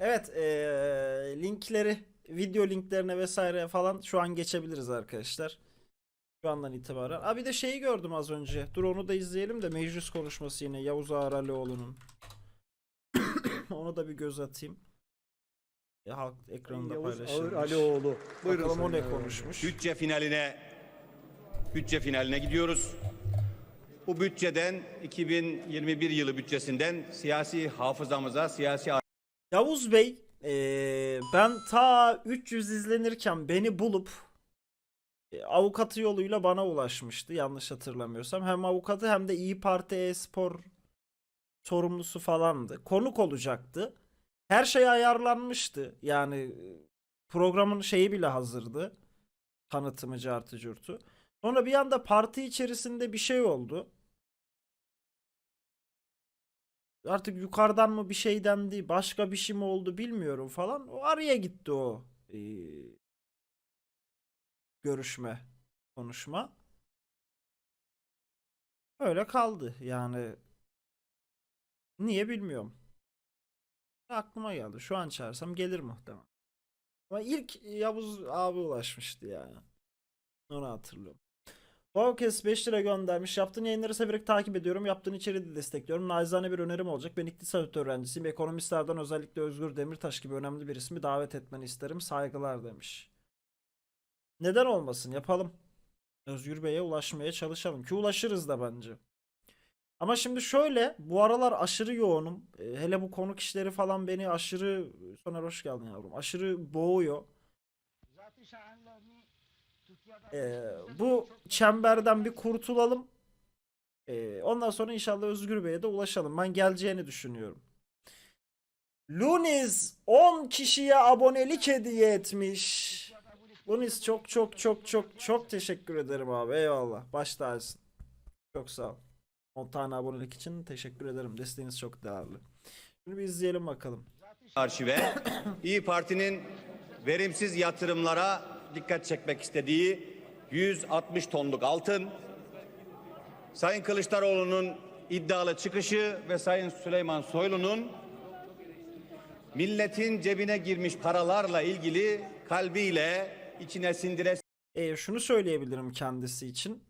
Evet eee, linkleri video linklerine vesaire falan şu an geçebiliriz arkadaşlar. Şu andan itibaren. Abi bir de şeyi gördüm az önce. Dur onu da izleyelim de meclis konuşması yine Yavuz Ağar Alioğlu'nun. onu da bir göz atayım. Ya halk ekranında Yavuz paylaşılmış. Ağır Alioğlu. Buyurun Bakalım o ne konuşmuş. Bütçe finaline bütçe finaline gidiyoruz. Bu bütçeden 2021 yılı bütçesinden siyasi hafızamıza, siyasi Yavuz Bey eee, ben ta 300 izlenirken beni bulup e, avukatı yoluyla bana ulaşmıştı yanlış hatırlamıyorsam. Hem avukatı hem de İyi Parti e-spor sorumlusu falandı. Konuk olacaktı. Her şey ayarlanmıştı. Yani e, programın şeyi bile hazırdı. Tanıtımı cartı curtu. Sonra bir anda parti içerisinde bir şey oldu. Artık yukarıdan mı bir şey dendi, başka bir şey mi oldu bilmiyorum falan. O araya gitti o e, görüşme, konuşma. Öyle kaldı yani. Niye bilmiyorum. Aklıma geldi. Şu an çağırsam gelir muhtemelen. Ama ilk Yavuz abi ulaşmıştı yani. Onu hatırlıyorum. Bowcast 5 lira göndermiş. Yaptığın yayınları severek takip ediyorum. Yaptığın içeriği de destekliyorum. Naizane bir önerim olacak. Ben iktisat öğrencisiyim. Ekonomistlerden özellikle Özgür Demirtaş gibi önemli bir ismi davet etmeni isterim. Saygılar demiş. Neden olmasın? Yapalım. Özgür Bey'e ulaşmaya çalışalım. Ki ulaşırız da bence. Ama şimdi şöyle. Bu aralar aşırı yoğunum. E, hele bu konuk işleri falan beni aşırı... Soner hoş geldin yavrum. Aşırı boğuyor. Ee, bu çemberden bir kurtulalım. Ee, ondan sonra inşallah Özgür Bey'e de ulaşalım. Ben geleceğini düşünüyorum. Luniz 10 kişiye abonelik hediye etmiş. Luniz çok çok çok çok çok teşekkür ederim abi. Eyvallah. Baş tacısın. Çok sağ ol. 10 tane abonelik için teşekkür ederim. Desteğiniz çok değerli. Şimdi bir izleyelim bakalım. arşive İyi Parti'nin verimsiz yatırımlara dikkat çekmek istediği 160 tonluk altın, Sayın Kılıçdaroğlu'nun iddialı çıkışı ve Sayın Süleyman Soylu'nun milletin cebine girmiş paralarla ilgili kalbiyle içine sindire E, şunu söyleyebilirim kendisi için.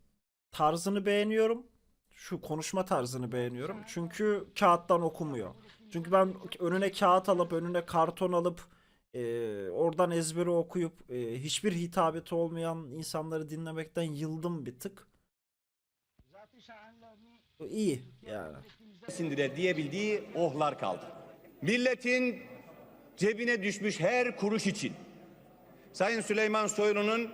Tarzını beğeniyorum. Şu konuşma tarzını beğeniyorum. Çünkü kağıttan okumuyor. Çünkü ben önüne kağıt alıp önüne karton alıp e, oradan ezberi okuyup e, hiçbir hitabeti olmayan insanları dinlemekten yıldım bir tık. İyi yani. sindire diyebildiği ohlar kaldı. Milletin cebine düşmüş her kuruş için Sayın Süleyman Soylu'nun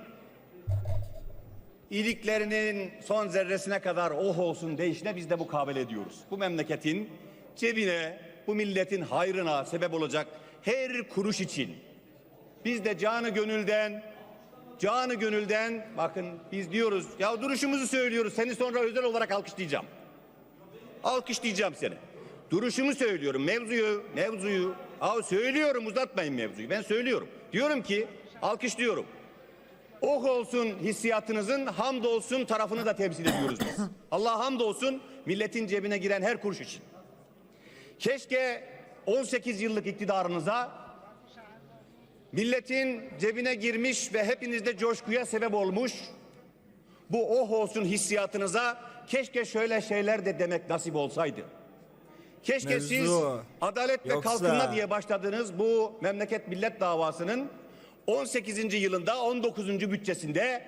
iyiliklerinin son zerresine kadar oh olsun deyişine biz de mukabele ediyoruz. Bu memleketin cebine, bu milletin hayrına sebep olacak her kuruş için biz de canı gönülden canı gönülden bakın biz diyoruz ya duruşumuzu söylüyoruz seni sonra özel olarak alkışlayacağım. Alkışlayacağım seni. Duruşumu söylüyorum. Mevzuyu, mevzuyu. Aa, söylüyorum uzatmayın mevzuyu. Ben söylüyorum. Diyorum ki alkışlıyorum. Oh olsun hissiyatınızın hamd olsun tarafını da temsil ediyoruz biz. Allah hamd olsun milletin cebine giren her kuruş için. Keşke 18 yıllık iktidarınıza milletin cebine girmiş ve hepinizde coşkuya sebep olmuş bu oh olsun hissiyatınıza keşke şöyle şeyler de demek nasip olsaydı. Keşke Mevzu siz adalet ve Yoksa- kalkınma diye başladığınız bu memleket millet davasının 18. yılında 19. bütçesinde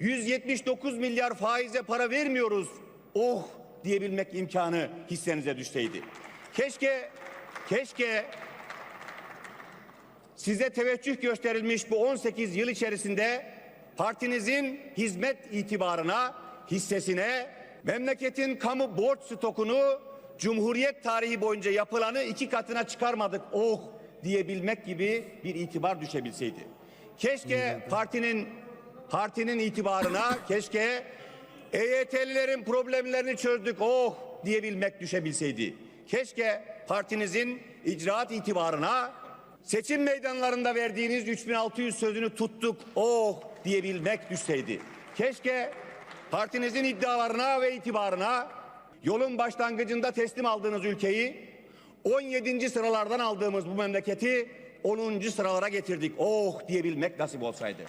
179 milyar faize para vermiyoruz. Oh diyebilmek imkanı hissenize düşseydi. Keşke keşke size teveccüh gösterilmiş bu 18 yıl içerisinde partinizin hizmet itibarına, hissesine, memleketin kamu borç stokunu Cumhuriyet tarihi boyunca yapılanı iki katına çıkarmadık oh diyebilmek gibi bir itibar düşebilseydi. Keşke partinin partinin itibarına, keşke EYT'lilerin problemlerini çözdük oh diyebilmek düşebilseydi. Keşke partinizin icraat itibarına, seçim meydanlarında verdiğiniz 3600 sözünü tuttuk oh diyebilmek düşseydi. Keşke partinizin iddialarına ve itibarına yolun başlangıcında teslim aldığınız ülkeyi 17. sıralardan aldığımız bu memleketi 10. sıralara getirdik. Oh diyebilmek nasip olsaydı.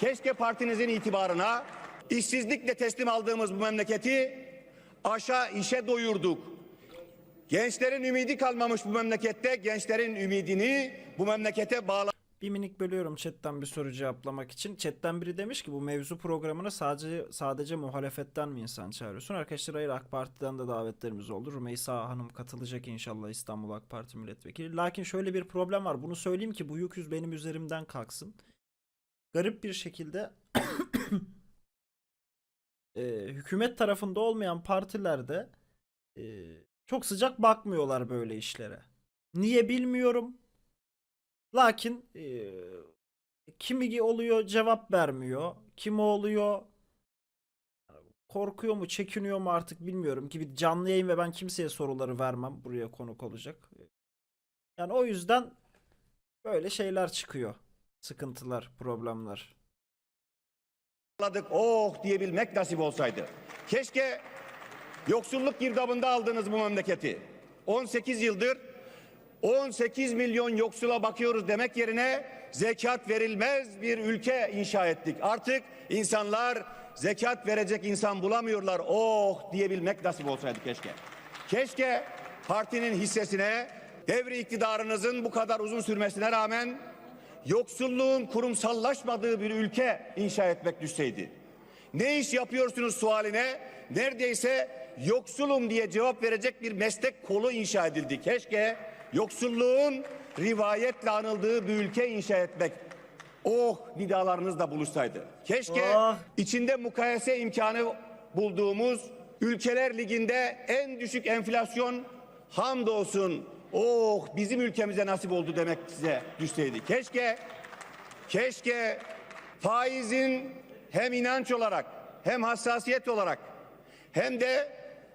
Keşke partinizin itibarına işsizlikle teslim aldığımız bu memleketi aşağı işe doyurduk. Gençlerin ümidi kalmamış bu memlekette. Gençlerin ümidini bu memlekete bağla Bir minik bölüyorum chatten bir soru cevaplamak için. Chatten biri demiş ki bu mevzu programına sadece sadece muhalefetten mi insan çağırıyorsun? Arkadaşlar hayır AK Parti'den de davetlerimiz oldu. Rümeysa Hanım katılacak inşallah İstanbul AK Parti milletvekili. Lakin şöyle bir problem var. Bunu söyleyeyim ki bu yük yüz benim üzerimden kalksın. Garip bir şekilde e, hükümet tarafında olmayan partilerde e, çok sıcak bakmıyorlar böyle işlere. Niye bilmiyorum. Lakin eee, kimi oluyor cevap vermiyor. Kimi oluyor korkuyor mu çekiniyor mu artık bilmiyorum gibi canlı yayın ve ben kimseye soruları vermem buraya konuk olacak. Yani o yüzden böyle şeyler çıkıyor. Sıkıntılar, problemler. Oh diyebilmek nasip olsaydı. Keşke yoksulluk girdabında aldığınız bu memleketi 18 yıldır 18 milyon yoksula bakıyoruz demek yerine zekat verilmez bir ülke inşa ettik. Artık insanlar zekat verecek insan bulamıyorlar. Oh diyebilmek nasip olsaydı keşke. Keşke partinin hissesine devri iktidarınızın bu kadar uzun sürmesine rağmen yoksulluğun kurumsallaşmadığı bir ülke inşa etmek düşseydi. Ne iş yapıyorsunuz sualine neredeyse yoksulum diye cevap verecek bir meslek kolu inşa edildi. Keşke yoksulluğun rivayetle anıldığı bir ülke inşa etmek oh nidalarınızla buluşsaydı. Keşke Oh. içinde mukayese imkanı bulduğumuz ülkeler liginde en düşük enflasyon hamdolsun oh bizim ülkemize nasip oldu demek size düşseydi. Keşke keşke faizin hem inanç olarak hem hassasiyet olarak hem de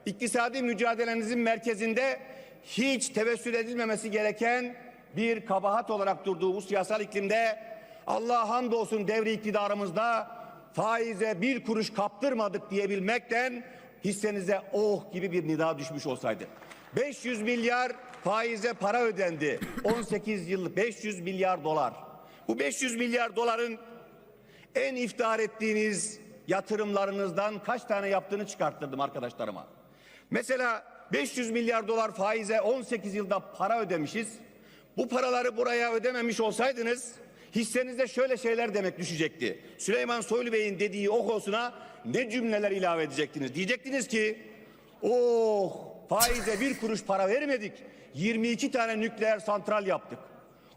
iktisadi mücadelenizin merkezinde hiç tevessül edilmemesi gereken bir kabahat olarak durduğu bu siyasal iklimde Allah hamdolsun devri iktidarımızda faize bir kuruş kaptırmadık diyebilmekten hissenize oh gibi bir nida düşmüş olsaydı. 500 milyar faize para ödendi. 18 yıllık 500 milyar dolar. Bu 500 milyar doların en iftihar ettiğiniz yatırımlarınızdan kaç tane yaptığını çıkarttırdım arkadaşlarıma. Mesela 500 milyar dolar faize 18 yılda para ödemişiz. Bu paraları buraya ödememiş olsaydınız hissenize şöyle şeyler demek düşecekti. Süleyman Soylu Bey'in dediği olsuna ne cümleler ilave edecektiniz? Diyecektiniz ki oh faize bir kuruş para vermedik. 22 tane nükleer santral yaptık.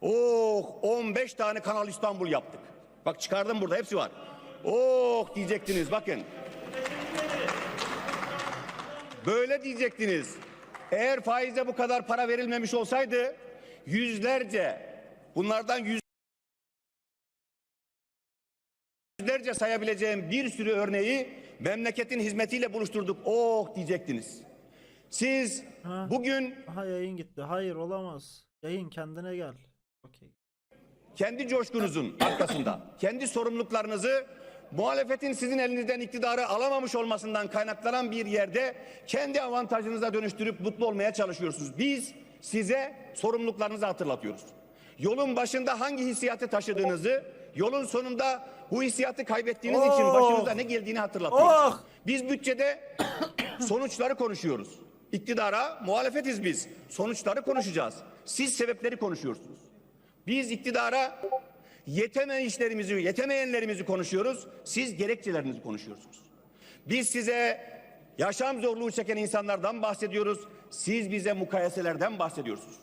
Oh 15 tane Kanal İstanbul yaptık. Bak çıkardım burada hepsi var. Oh diyecektiniz bakın. Böyle diyecektiniz. Eğer faize bu kadar para verilmemiş olsaydı yüzlerce bunlardan yüzlerce sayabileceğim bir sürü örneği memleketin hizmetiyle buluşturduk. Oh diyecektiniz. Siz Ha. bugün Aha yayın gitti. Hayır olamaz. Yayın kendine gel. Okey. kendi coşkunuzun arkasında kendi sorumluluklarınızı muhalefetin sizin elinizden iktidarı alamamış olmasından kaynaklanan bir yerde kendi avantajınıza dönüştürüp mutlu olmaya çalışıyorsunuz. Biz size sorumluluklarınızı hatırlatıyoruz. Yolun başında hangi hissiyatı taşıdığınızı, yolun sonunda bu hissiyatı kaybettiğiniz için Oh! başınıza ne geldiğini hatırlatıyoruz. Oh! Biz bütçede sonuçları konuşuyoruz. İktidara muhalefetiz biz. Sonuçları konuşacağız. Siz sebepleri konuşuyorsunuz. Biz iktidara yetemeyişlerimizi, yetemeyenlerimizi konuşuyoruz. Siz gerekçelerinizi konuşuyorsunuz. Biz size yaşam zorluğu çeken insanlardan bahsediyoruz. Siz bize mukayeselerden bahsediyorsunuz.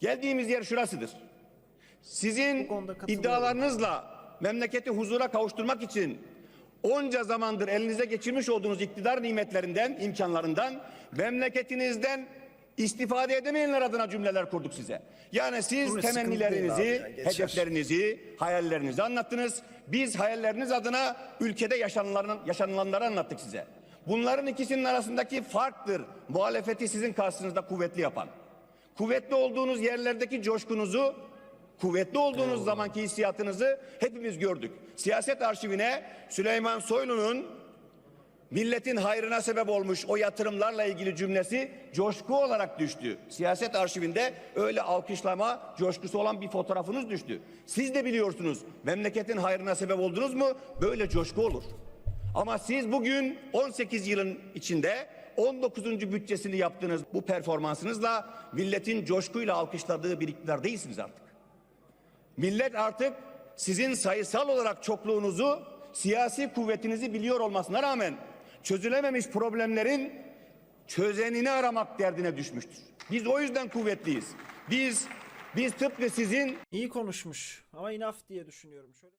Geldiğimiz yer şurasıdır. Sizin iddialarınızla memleketi huzura kavuşturmak için onca zamandır elinize geçirmiş olduğunuz iktidar nimetlerinden, imkanlarından, memleketinizden istifade edemeyenler adına cümleler kurduk size. Yani siz Bu sıkıntı değil temennilerinizi, abi hedeflerinizi, hayallerinizi anlattınız. Biz hayalleriniz adına ülkede yaşanılan, yaşanılanları anlattık size. Bunların ikisinin arasındaki farktır muhalefeti sizin karşınızda kuvvetli yapan. Kuvvetli olduğunuz yerlerdeki coşkunuzu, kuvvetli olduğunuz zamanki hissiyatınızı hepimiz gördük. Siyaset arşivine Süleyman Soylu'nun milletin hayrına sebep olmuş o yatırımlarla ilgili cümlesi coşku olarak düştü. Siyaset arşivinde öyle alkışlama coşkusu olan bir fotoğrafınız düştü. Siz de biliyorsunuz memleketin hayrına sebep oldunuz mu böyle coşku olur. Ama siz bugün 18 yılın içinde 19. bütçesini yaptığınız bu performansınızla milletin coşkuyla alkışladığı bir iktidar değilsiniz artık. Millet artık sizin sayısal olarak çokluğunuzu, siyasi kuvvetinizi biliyor olmasına rağmen çözülememiş problemlerin çözenini aramak derdine düşmüştür. Biz o yüzden kuvvetliyiz. Biz biz tıpkı sizin İyi konuşmuş ama inaf diye düşünüyorum. Şöyle